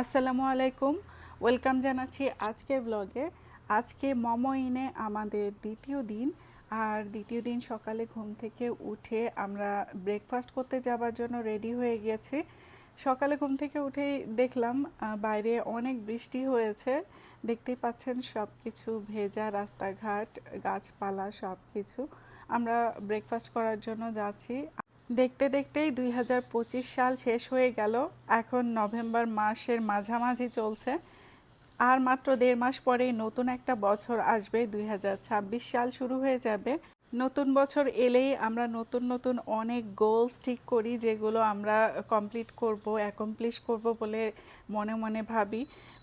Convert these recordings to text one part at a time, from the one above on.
আসসালামু আলাইকুম। ওয়েলকাম জানাচ্ছি আজকের ব্লগে আজকে মোমো ইনে আমাদের দ্বিতীয় দিন। আর দ্বিতীয় দিন সকালে ঘুম থেকে উঠে আমরা ব্রেকফাস্ট করতে যাবার জন্য রেডি হয়ে গেছি। সকালে ঘুম থেকে উঠেই দেখলাম বাইরে অনেক বৃষ্টি হয়েছে। দেখতেই পাচ্ছেন সব কিছু ভেজা রাস্তাঘাট, গাছপালা সব কিছু আমরা ব্রেকফাস্ট করার জন্য যাচ্ছি। দেখতে দেখতেই দুই হাজার পঁচিশ সাল শেষ হয়ে গেল। এখন নভেম্বর মাসের মাঝামাঝি চলছে। আর মাত্র দেড় মাস পরেই নতুন একটা বছর আসবে। দুই হাজার ছাব্বিশ সাল শুরু হয়ে যাবে। নতুন বছর এলেই আমরা নতুন নতুন অনেক গোলস ঠিক করি, যেগুলো আমরা কমপ্লিট করব অ্যাকমপ্লিশ করব বলে মনে মনে ভাবি।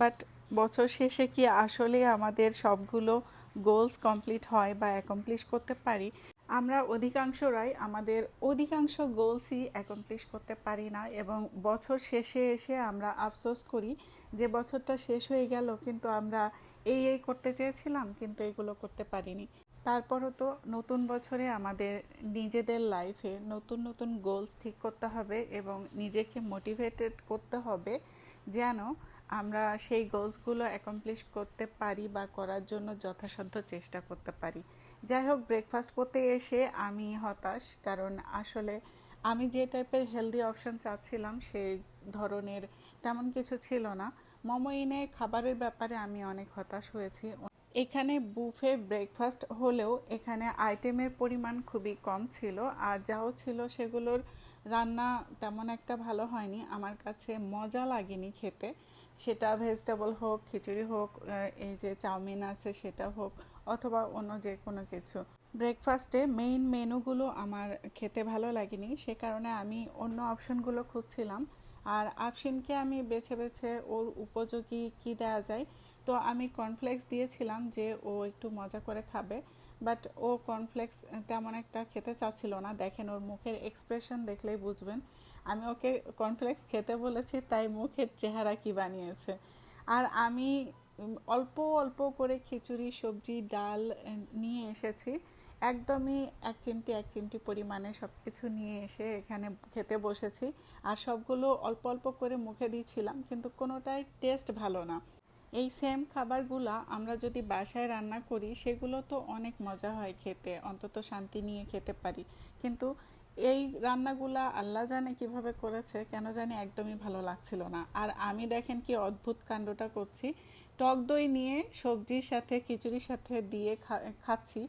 বাট বছর শেষে কি আসলে আমাদের সবগুলো গোলস কমপ্লিট হয় বা অ্যাকমপ্লিশ করতে পারি? আমরা অধিকাংশরাই আমাদের অধিকাংশ গোলসই অ্যাকমপ্লিশ করতে পারি না এবং বছর শেষে এসে আমরা আফসোস করি যে বছরটা শেষ হয়ে গেল কিন্তু আমরা এই এই করতে চেয়েছিলাম কিন্তু এগুলো করতে পারিনি। তারপরও তো নতুন বছরে আমাদের নিজেদের লাইফে নতুন নতুন গোলস ঠিক করতে হবে এবং নিজেকে মোটিভেটেড করতে হবে যেন আমরা সেই গোলসগুলো অ্যাকমপ্লিশ করতে পারি বা করার জন্য যথাসাধ্য চেষ্টা করতে পারি। যাই হোক ব্রেকফাস্ট করতে এসে আমি হতাশ, কারণ আসলে আমি যে টাইপের হেলদি অপশন চাচ্ছিলাম সেই ধরনের তেমন কিছু ছিল না। মোমো ইনে খাবারের ব্যাপারে আমি অনেক হতাশ হয়েছি। এখানে বুফে ব্রেকফাস্ট হলেও এখানে আইটেমের পরিমাণ খুবই কম ছিল, আর যাও ছিল সেগুলোর রান্না তেমন একটা ভালো হয়নি। আমার কাছে মজা লাগেনি খেতে। সেটা ভেজিটেবল হোক, খিচুড়ি হোক এই যে চাউমিন আছে সেটা হোক, অথবা অন্য যে কোনো কিছু। ব্রেকফাস্টে মেইন মেনুগুলো আমার খেতে ভালো লাগেনি। সে কারণে আমি অন্য অপশনগুলো খুঁজছিলাম। আর আফসিনকে আমি বেছে বেছে ওর উপযোগী কি দেওয়া যায়, তো আমি কর্নফ্লেক্স দিয়েছিলাম যে ও একটু মজা করে খাবে। বাট ও কর্নফ্লেক্স তেমন একটা খেতে চাচ্ছিল না। দেখেন ওর মুখের এক্সপ্রেশন দেখলেই বুঝবেন। আমি ওকে কর্নফ্লেক্স খেতে বলেছি, তাই মুখের চেহারা কি বানিয়েছে। আর আমি অল্প অল্প করে খিচুড়ি, সবজি, ডাল নিয়ে এসেছি। একদমই এক চিমটি এক চিমটি পরিমাণে সব কিছু নিয়ে এসে এখানে খেতে বসেছি। আর সবগুলো অল্প অল্প করে মুখে দিয়েছিলাম কিন্তু কোনোটাই টেস্ট ভালো না। এই সেম খাবারগুলা আমরা যদি বাসায় রান্না করি, সেগুলো তো অনেক মজা হয় খেতে, অন্তত শান্তি নিয়ে খেতে পারি। কিন্তু এই রান্নাগুলা আল্লাহ জানে কীভাবে করেছে, কেন জানি একদমই ভালো লাগছিল না। আর আমি দেখেন কি অদ্ভুত কাণ্ডটা করছি। টক দই নিয়ে সবজির সাথে, খিচুড়ির সাথে দিয়ে খাচ্ছি,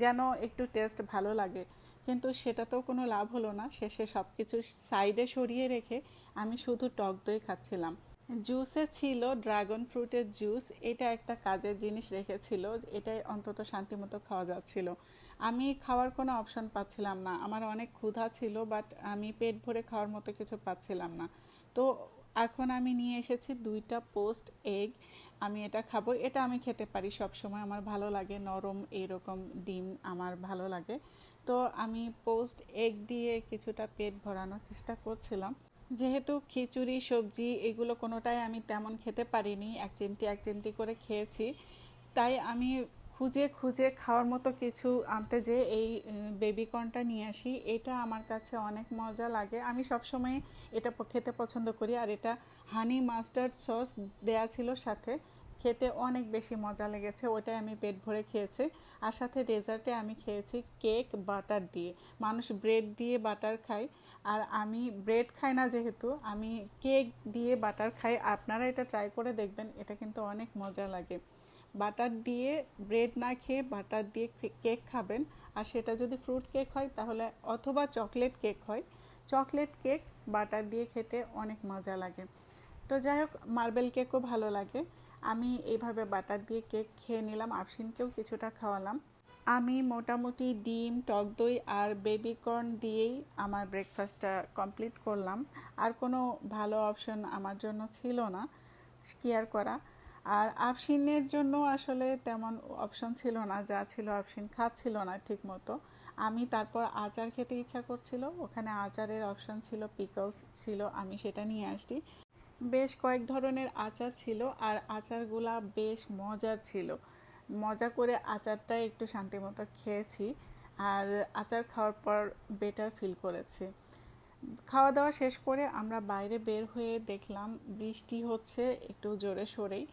যেন একটু টেস্ট ভালো লাগে। কিন্তু সেটা তো কোনো লাভ হলো না। শেষে সব কিছু সাইডে সরিয়ে রেখে আমি শুধু টক দই খাচ্ছিলাম। জুসে ছিল ড্রাগন ফ্রুটের জুস এটা একটা কাজের জিনিস রেখেছিল, এটাই অন্তত শান্তিমতো খাওয়া যাচ্ছিল। আমি খাওয়ার কোনো অপশন পাচ্ছিলাম না। আমার অনেক ক্ষুধা ছিল বাট আমি পেট ভরে খাওয়ার মতো কিছু পাচ্ছিলাম না। তো এখন আমি নিয়ে এসেছি দুইটা পোস্ট এগ আমি এটা খাব। এটা আমি খেতে পারি সব সময় আমার ভালো লাগে, নরম এইরকম ডিম আমার ভালো লাগে। তো আমি পোস্ট এগ দিয়ে কিছুটা পেট ভরানোর চেষ্টা করছিলাম। যেহেতু খিচুড়ি, সবজি এগুলো কোনোটাই আমি তেমন খেতে পারিনি। এক চিমটি এক চিমটি করে খেয়েছি। তাই আমি খুঁজে খুঁজে খাওয়ার মতো কিছু আনতে যে এই বেবিকর্নটা নিয়ে আসি। এটা আমার কাছে অনেক মজা লাগে। আমি সবসময় এটা খেতে পছন্দ করি। আর এটা হানি মাস্টার্ড সস দেয়া ছিল সাথে। খেতে অনেক বেশি মজা লেগেছে ওটাই আমি পেট ভরে খেয়েছি। আর সাথে ডেজার্টে আমি খেয়েছি কেক, বাটার দিয়ে। মানুষ ব্রেড দিয়ে বাটার খায়, আর আমি ব্রেড খাই না যেহেতু, আমি কেক দিয়ে বাটার খাই। আপনারা এটা ট্রাই করে দেখবেন, এটা কিন্তু অনেক মজা লাগে। বাটার দিয়ে ব্রেড না খেয়ে বাটার দিয়ে কেক খাবেন, আর সেটা যদি ফ্রুট কেক হয়, তাহলে অথবা চকলেট কেক হয়। চকলেট কেক, বাটার দিয়ে খেতে অনেক মজা লাগে। তো যাই হোক, মার্বেল কেকও ভালো লাগে। আমি এইভাবে বাটার দিয়ে কেক খেয়ে নিলাম আফসিনকেও কিছুটা খাওয়ালাম। আমি মোটামুটি ডিম, টক দই আর বেবিকর্ন দিয়েই আমার ব্রেকফাস্টটা কমপ্লিট করলাম। আর কোনো ভালো অপশন আমার জন্য ছিল না কেয়ার করা? আর আফসিনের জন্য আসলে তেমন অপশন ছিল না, যা ছিল আফসিন খাচ্ছিল না ঠিক মতো আমি তারপর আচার খেতে ইচ্ছা করছিল, ওখানে আচারের অপশন ছিল পিকলস ছিল, আমি সেটা নিয়ে আসছি। বেশ কয়েক ধরনের আচার ছিল আর আচারগুলা বেশ মজার ছিল। মজা করে আচারটা একটু শান্তিমতো খেয়েছি আর আচার খাওয়ার পর বেটার ফিল করেছি। খাওয়া দাওয়া শেষ করে আমরা বাইরে বের হয়ে দেখলাম বৃষ্টি হচ্ছে একটু জোরে সরেই।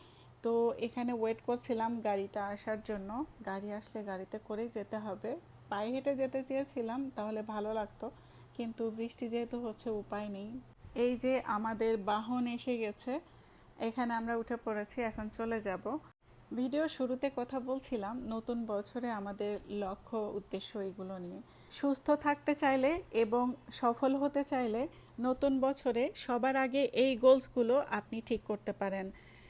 তো এখানে ওয়েট করছিলাম গাড়িটা আসার জন্য। গাড়ি আসলে গাড়িতে করেই যেতে হবে। পায়ে হেঁটে যেতে চেয়েছিলাম, তাহলে ভালো লাগতো। কিন্তু বৃষ্টি যেহেতু হচ্ছে, উপায় নেই। এই যে আমাদের বাহন এসে গেছে, এখানে আমরা উঠে পড়েছি, এখন চলে যাব। ভিডিও শুরুতে কথা বলছিলাম নতুন বছরে আমাদের লক্ষ্য, উদ্দেশ্য এগুলো নিয়ে। সুস্থ থাকতে চাইলে এবং সফল হতে চাইলে নতুন বছরে সবার আগে এই গোলসগুলো আপনি ঠিক করতে পারেন।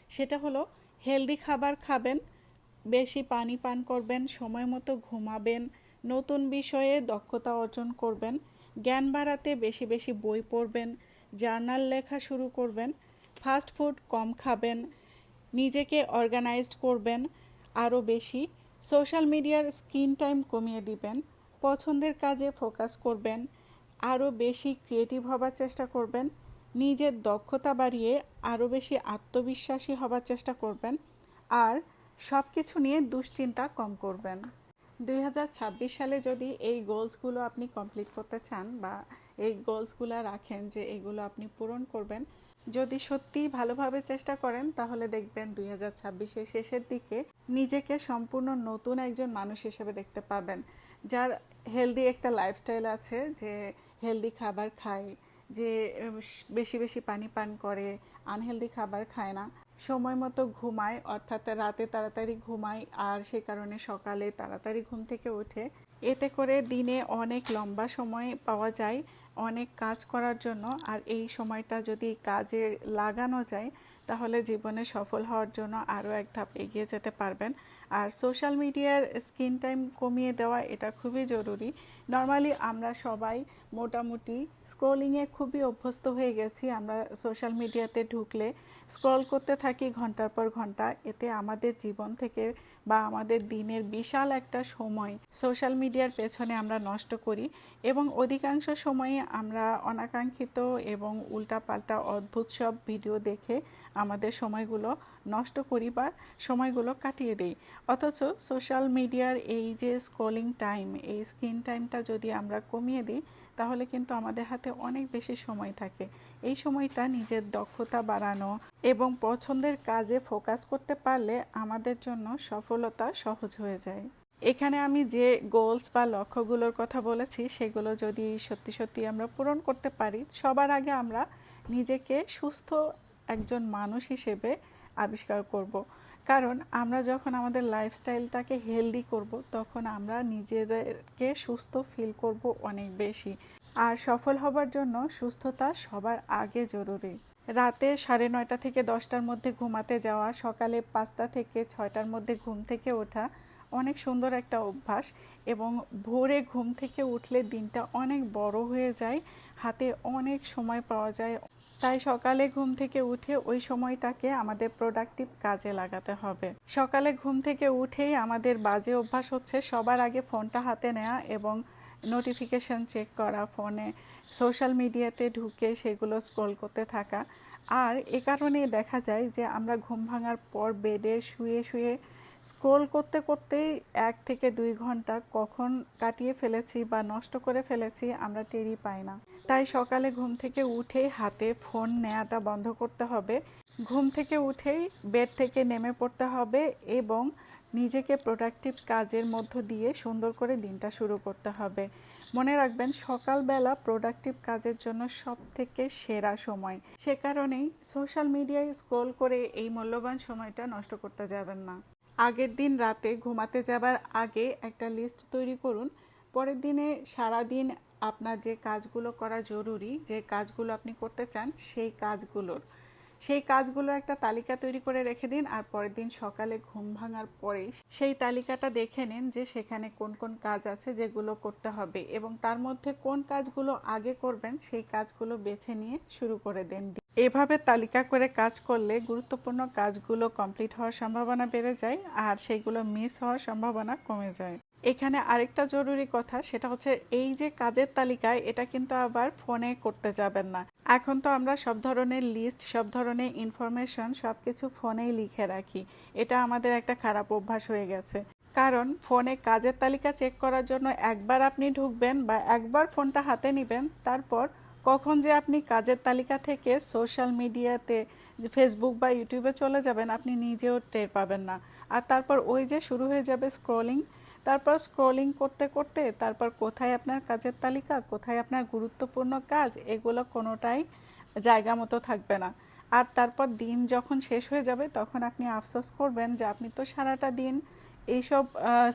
সেটা হলো, হেলদি খাবার খাবেন, বেশি পানি পান করবেন, সময় মতো ঘুমাবেন, নতুন বিষয়ে দক্ষতা অর্জন করবেন, জ্ঞান বাড়াতে বেশি বেশি বই পড়বেন জার্নাল লেখা শুরু করবেন, ফাস্ট ফুড কম খাবেন, নিজেকে অর্গানাইজড করবেন আরও বেশি, সোশ্যাল মিডিয়ার স্ক্রিন টাইম কমিয়ে দিবেন, পছন্দের কাজে ফোকাস করবেন, আরও বেশি ক্রিয়েটিভ হবার চেষ্টা করবেন, নিজের দক্ষতা বাড়িয়ে আরও বেশি আত্মবিশ্বাসী হবার চেষ্টা করবেন, আর সব কিছু নিয়ে দুশ্চিন্তা কম করবেন। দুই হাজার ছাব্বিশ সালে যদি এই গোলসগুলো আপনি কমপ্লিট করতে চান বা এই গোলসগুলো রাখেন যে এগুলো আপনি পূরণ করবেন, যদি সত্যিই ভালোভাবে চেষ্টা করেন, তাহলে দেখবেন দুই হাজার ছাব্বিশের শেষের দিকে নিজেকে সম্পূর্ণ নতুন একজন মানুষ হিসেবে দেখতে পাবেন, যার হেলদি একটা লাইফস্টাইল আছে যে হেলদি খাবার খায় যে বেশি বেশি পানি পান করে, আনহেলদি খাবার খায় না। সময় মতো ঘুমায়, অর্থাৎ রাতে তাড়াতাড়ি ঘুমায়, আর সে কারণে সকালে তাড়াতাড়ি ঘুম থেকে ওঠে। এতে করে দিনে অনেক লম্বা সময় পাওয়া যায়, অনেক কাজ করার জন্য, আর এই সময়টা যদি কাজে লাগানো যায়, তাহলে জীবনে সফল হওয়ার জন্য আরও এক ধাপ এগিয়ে যেতে পারবেন। আর সোশ্যাল মিডিয়ার স্ক্রিন টাইম কমিয়ে দেওয়া এটা খুবই জরুরি। নর্মালি আমরা সবাই মোটামুটি স্ক্রোলিংয়ে খুবই অভ্যস্ত হয়ে গেছি। আমরা সোশ্যাল মিডিয়াতে ঢুকলে স্ক্রল করতে থাকি ঘণ্টার পর ঘণ্টা। এতে আমাদের জীবন থেকে বা আমাদের দিনের বিশাল একটা সময় সোশ্যাল মিডিয়ার পেছনে আমরা নষ্ট করি এবং অধিকাংশ সময়ে আমরা অনাকাঙ্ক্ষিত এবং উল্টাপাল্টা অদ্ভুত সব ভিডিও দেখে আমাদের সময়গুলো নষ্ট করি বা সময়গুলো কাটিয়ে দিই। অথচ সোশ্যাল মিডিয়ার এই যে স্ক্রলিং টাইম এই স্ক্রিন টাইমটা যদি আমরা কমিয়ে দিই, তাহলে কিন্তু আমাদের হাতে অনেক বেশি সময় থাকে। এই সময়টা নিজের দক্ষতা বাড়ানো এবং পছন্দের কাজে ফোকাস করতে পারলে আমাদের জন্য সফলতা সহজ হয়ে যায়। এখানে আমি যে গোলস বা লক্ষ্যগুলোর কথা বলেছি, সেগুলো যদি সত্যি সত্যি আমরা পূরণ করতে পারি, সবার আগে আমরা নিজেকে সুস্থ একজন মানুষ হিসেবে আবিষ্কার করব। কারণ আমরা যখন আমাদের লাইফস্টাইলটাকে হেলদি করব, তখন আমরা নিজেদেরকে সুস্থ ফিল করব অনেক বেশি। আর সফল হবার জন্য সুস্থতা সবার আগে জরুরি। রাতে সাড়ে নয়টা থেকে দশটার মধ্যে ঘুমাতে যাওয়া, সকালে পাঁচটা থেকে ছয়টার মধ্যে ঘুম থেকে ওঠা অনেক সুন্দর একটা অভ্যাস এবং ভোরে ঘুম থেকে উঠলে দিনটা অনেক বড় হয়ে যায়। হাতে অনেক সময় পাওয়া যায়। তাই সকালে ঘুম থেকে উঠে ওই সময়টাকে আমাদের প্রোডাক্টিভ কাজে লাগাতে হবে। সকালে ঘুম থেকে উঠেই আমাদের বাজে অভ্যাস হচ্ছে সবার আগে ফোনটা হাতে নেওয়া এবং নোটিফিকেশন চেক করা, ফোনে সোশ্যাল মিডিয়াতে ঢুকে সেগুলো স্ক্রল করতে থাকা। আর এ কারণে দেখা যায় যে আমরা ঘুম ভাঙার পর বেডে শুয়ে শুয়ে স্ক্রোল করতে করতেই এক থেকে দুই ঘণ্টা কখন কাটিয়ে ফেলেছি বা নষ্ট করে ফেলেছি আমরা টেরই পাই না। তাই সকালে ঘুম থেকে উঠেই হাতে ফোন নেওয়াটা বন্ধ করতে হবে। ঘুম থেকে উঠেই বেড থেকে নেমে পড়তে হবে এবং নিজেকে প্রোডাক্টিভ কাজের মধ্য দিয়ে সুন্দর করে দিনটা শুরু করতে হবে। মনে রাখবেন, সকালবেলা প্রোডাক্টিভ কাজের জন্য সব থেকে সেরা সময়। সে কারণেই সোশ্যাল মিডিয়ায় স্ক্রোল করে এই মূল্যবান সময়টা নষ্ট করতে যাবেন না। আগের দিন রাতে ঘুমাতে যাবার আগে একটা লিস্ট তৈরি করুন। পরের দিনে সারা দিন আপনার যে কাজগুলো করা জরুরি, যে কাজগুলো আপনি করতে চান, সেই কাজগুলোর। সেই কাজগুলো একটা তালিকা তৈরি করে রেখে দিন আর পরের দিন সকালে ঘুম ভাঙার পরেই সেই তালিকাটা দেখে নিন যে সেখানে কোন কোন কাজ আছে যেগুলো করতে হবে এবং তার মধ্যে কোন কাজগুলো আগে করবেন সেই কাজগুলো বেছে নিয়ে শুরু করে দেন। এভাবে তালিকা করে কাজ করলে গুরুত্বপূর্ণ কাজগুলো কমপ্লিট হওয়ার সম্ভাবনা বেড়ে যায় আর সেইগুলো মিস হওয়ার সম্ভাবনা কমে যায়। এখানে আরেকটা জরুরি কথা, সেটা হচ্ছে এই যে কাজের তালিকায় এটা কিন্তু আবার ফোনে করতে যাবেন না। এখন তো আমরা সব ধরনের লিস্ট সব ধরনের ইনফরমেশন সব কিছু ফোনেই লিখে রাখি। এটা আমাদের একটা খারাপ অভ্যাস হয়ে গেছে। কারণ ফোনে কাজের তালিকা চেক করার জন্য একবার আপনি ঢুকবেন বা একবার ফোনটা হাতে নেবেন, তারপর কখন যে আপনি কাজের তালিকা থেকে সোশ্যাল মিডিয়াতে ফেসবুক বা ইউটিউবে চলে যাবেন, আপনি নিজেও টের পাবেন না। আর তারপর ওই যে শুরু হয়ে যাবে স্ক্রলিং তারপর স্ক্রলিং করতে করতে তারপর কোথায় আপনার কাজের তালিকা, কোথায় আপনার গুরুত্বপূর্ণ কাজ, এগুলো কোনোটাই জায়গা মতো থাকবে না। আর তারপর দিন যখন শেষ হয়ে যাবে, তখন আপনি আফসোস করবেন যে আপনি তো সারাটা দিন এইসব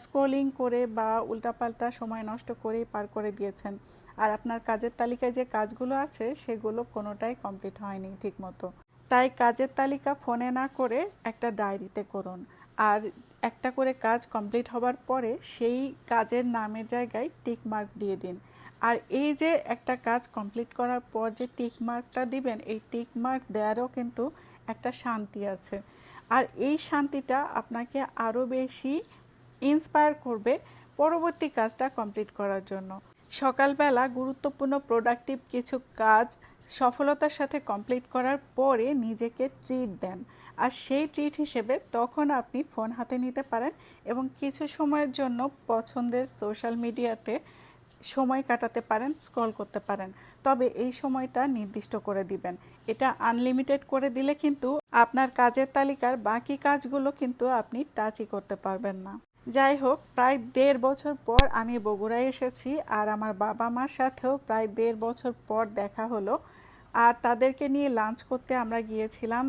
স্ক্রলিং করে বা উল্টাপাল্টা সময় নষ্ট করেই পার করে দিয়েছেন। আর আপনার কাজের তালিকায় যে কাজগুলো আছে, সেগুলো কোনোটাই কমপ্লিট হয়নি ঠিকমতো। তাই কাজের তালিকা ফোনে না করে একটা ডায়েরিতে করুন। আর একটা করে কাজ কমপ্লিট হবার পরে সেই কাজের নামের জায়গায় টিক মার্ক দিয়ে দিন। আর এই যে একটা কাজ কমপ্লিট করার পর যে টিক মার্কটা দিবেন, এই টিক মার্ক দেওয়ারও কিন্তু একটা শান্তি আছে। আর এই শান্তিটা আপনাকে আরও বেশি ইন্সপায়ার করবে পরবর্তী কাজটা কমপ্লিট করার জন্য। সকালবেলা গুরুত্বপূর্ণ প্রোডাক্টিভ কিছু কাজ সফলতার সাথে কমপ্লিট করার পরে নিজেকে ট্রিট দেন। আর সেই ট্রিট হিসেবে তখন আপনি ফোন হাতে নিতে পারেন এবং কিছু সময়ের জন্য পছন্দের সোশ্যাল মিডিয়াতে সময় কাটাতে পারেন স্ক্রল করতে পারেন। তবে এই সময়টা নির্দিষ্ট করে দিবেন। এটা আনলিমিটেড করে দিলে কিন্তু আপনার কাজের তালিকার বাকি কাজগুলো কিন্তু আপনি টাচই করতে পারবেন না। যাই হোক প্রায় দেড় বছর পর আমি বগুড়ায় এসেছি আর আমার বাবা মার সাথেও প্রায় দেড় বছর পর দেখা হলো আর তাদেরকে নিয়ে লাঞ্চ করতে আমরা গিয়েছিলাম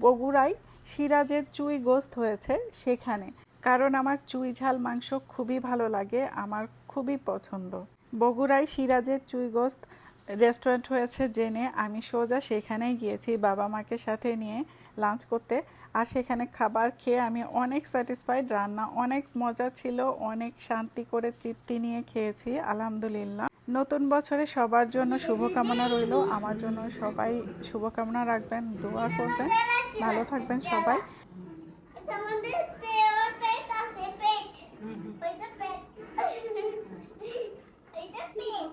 বগুড়ায়। সিরাজের চুই গোস্ত হয়েছে সেখানে। কারণ আমার চুই ঝাল মাংস খুবই ভালো লাগে, আমার খুবই পছন্দ। বগুড়ায় সিরাজের চুই গোস্ত রেস্টুরেন্ট হয়েছে জেনে আমি সোজা সেখানেই গিয়েছি বাবা মাকে সাথে নিয়ে লাঞ্চ করতে। আর সেখানে খাবার খেয়ে আমি অনেক স্যাটিসফাইড, রান্না অনেক মজা ছিল, অনেক শান্তি করে তৃপ্তি নিয়ে খেয়েছি, আলহামদুলিল্লাহ। নতুন বছরে সবার জন্য শুভকামনা রইল। আমার জন্য সবাই শুভকামনা রাখবেন, দোয়া করবেন। ভালো থাকবেন সবাই আমাদের দেওয়ার পেট আছে পেট ওইটা পেট এইটা পেট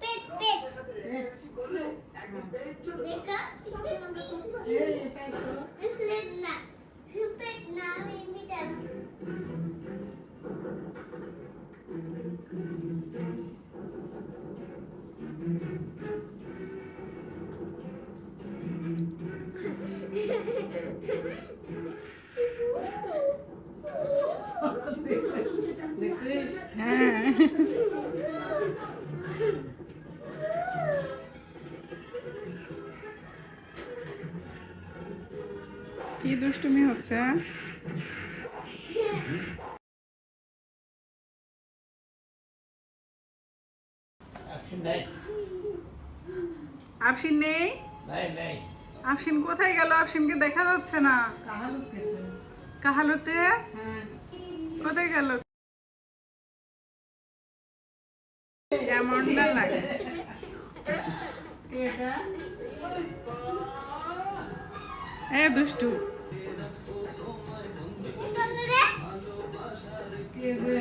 পেট পেট হ্যাঁ কি দুষ্টুমি হচ্ছে আফসিন নেই। আফসিন কোথায় গেল? আফসিনকে দেখা যাচ্ছে না। কাহালু কাহালুতে? হ্যাঁ। কোথায় গেল? দুষ্টু। কেছে